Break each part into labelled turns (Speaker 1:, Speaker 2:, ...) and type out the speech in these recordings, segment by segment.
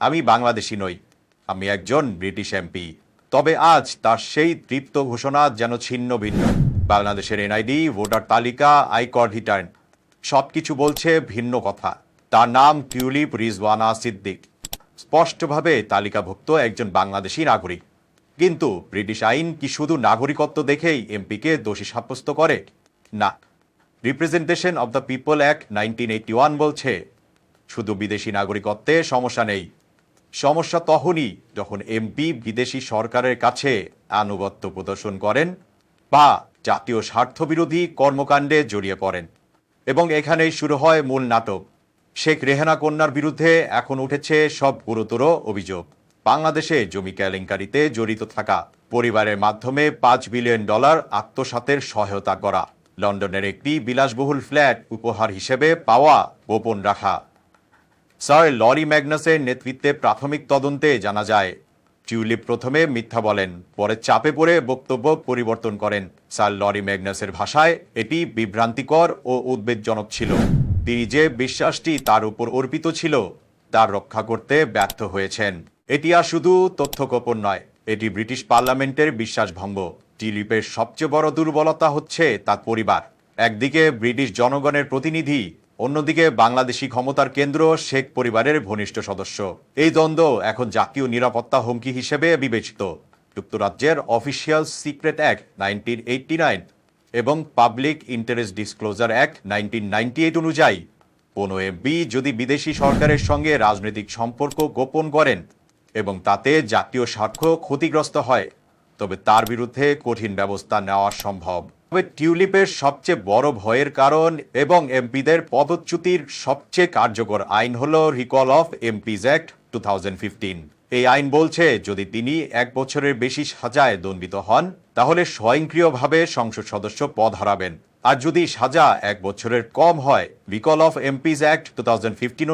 Speaker 1: আমি বাংলাদেশি নই, আমি একজন ব্রিটিশ এমপি। তবে আজ তার সেই তৃপ্ত ঘোষণা যেন ছিন্ন ভিন্ন। বাংলাদেশের এনআইডি, ভোটার তালিকা আয়কর রিটার্ন, সবকিছু বলছে ভিন্ন কথা। তার নাম টিউলিপ রিজওয়ানা সিদ্দিক। স্পষ্টভাবে তালিকাভুক্ত একজন বাংলাদেশি নাগরিক। কিন্তু ব্রিটিশ আইন কি শুধু নাগরিকত্ব দেখেই এমপিকে দোষী সাব্যস্ত করে? না। Representation of the people act nineteen বলছে, শুধু বিদেশি নাগরিকত্বে সমস্যা নেই। সমস্যা তখনই যখন এমপি বিদেশি সরকারের কাছে আনুগত্য প্রদর্শন করেন বা জাতীয় স্বার্থবিরোধী কর্মকাণ্ডে জড়িয়ে পড়েন। এবং এখানেই শুরু হয় মূল নাটক। শেখ রেহানা কন্যার বিরুদ্ধে এখন উঠেছে সব গুরুতর অভিযোগ। বাংলাদেশে জমি কেলেঙ্কারিতে জড়িত থাকা পরিবারের মাধ্যমে পাঁচ বিলিয়ন ডলার আত্মসাতের সহায়তা করা। লন্ডনের একটি বিলাসবহুল ফ্ল্যাট উপহার হিসেবে পাওয়া গোপন রাখা। স্যার, লরি ম্যাগনাসের নেতৃত্বে প্রাথমিক তদন্তে জানা যায়, টিউলিপ প্রথমে মিথ্যা বলেন, পরে চাপে পড়ে বক্তব্য পরিবর্তন করেন। স্যার, লরি ম্যাগনাসের ভাষায় এটি বিভ্রান্তিকর ও উদ্বেগজনক ছিল। তিনি যে বিশ্বাসটি তার উপর অর্পিত ছিল, তার রক্ষা করতে ব্যর্থ হয়েছেন। এটি আর শুধু তথ্য গোপন নয়, এটি ব্রিটিশ পার্লামেন্টের বিশ্বাসভঙ্গ। টিউলিপের সবচেয়ে বড় দুর্বলতা হচ্ছে তার পরিবার। একদিকে ব্রিটিশ জনগণের প্রতিনিধি অন্যদিকে বাংলাদেশি ক্ষমতার কেন্দ্র শেখ পরিবারের ঘনিষ্ঠ সদস্য। এই দ্বন্দ্ব এখন জাতীয় নিরাপত্তা হুমকি হিসেবে বিবেচিত। যুক্তরাজ্যের official secret act nineteen eighty nine এবং public interest disclosure act nineteen ninety eight অনুযায়ী, কোনো এমপি যদি বিদেশি সরকারের সঙ্গে রাজনৈতিক সম্পর্ক গোপন করেন এবং তাতে জাতীয় স্বার্থ ক্ষতিগ্রস্ত হয় তবে তার বিরুদ্ধে কঠিন ব্যবস্থা নেওয়া সম্ভব। তবে টিউলিপের সবচেয়ে বড় ভয়ের কারণ এবং এমপিদের পদচ্যুতির সবচেয়ে কার্যকর আইন হল recall of MPs act two এই আইন বলছে, যদি তিনি এক বছরের বেশি সাজায় দণ্ডিত হন, তাহলে স্বয়ংক্রিয়ভাবে সংসদ সদস্য পদ হারাবেন। আর যদি সাজা এক বছরের কম হয়, recall of MPs act two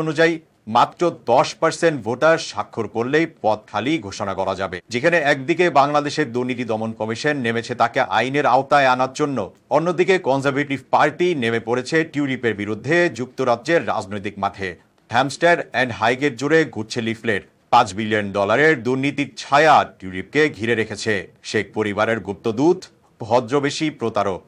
Speaker 1: অনুযায়ী মাত্র দশ পার্সেন্ট ভোটার স্বাক্ষর করলেই পদ খালি ঘোষণা করা যাবে। যেখানে একদিকে বাংলাদেশের দুর্নীতি দমন কমিশন নেমেছে তাকে আইনের আওতায় আনার জন্য। অন্যদিকে কনজারভেটিভ পার্টি নেমে পড়েছে টিউলিপের বিরুদ্ধে যুক্তরাজ্যের রাজনৈতিক মাঠে। হ্যামস্টার অ্যান্ড হাইগেট জুড়ে ঘুরছে লিফলেট। পাঁচ বিলিয়ন ডলারের দুর্নীতির ছায়া টিউলিপকে ঘিরে রেখেছে। শেখ পরিবারের গুপ্তদূত, ভদ্রবেশী প্রতারক।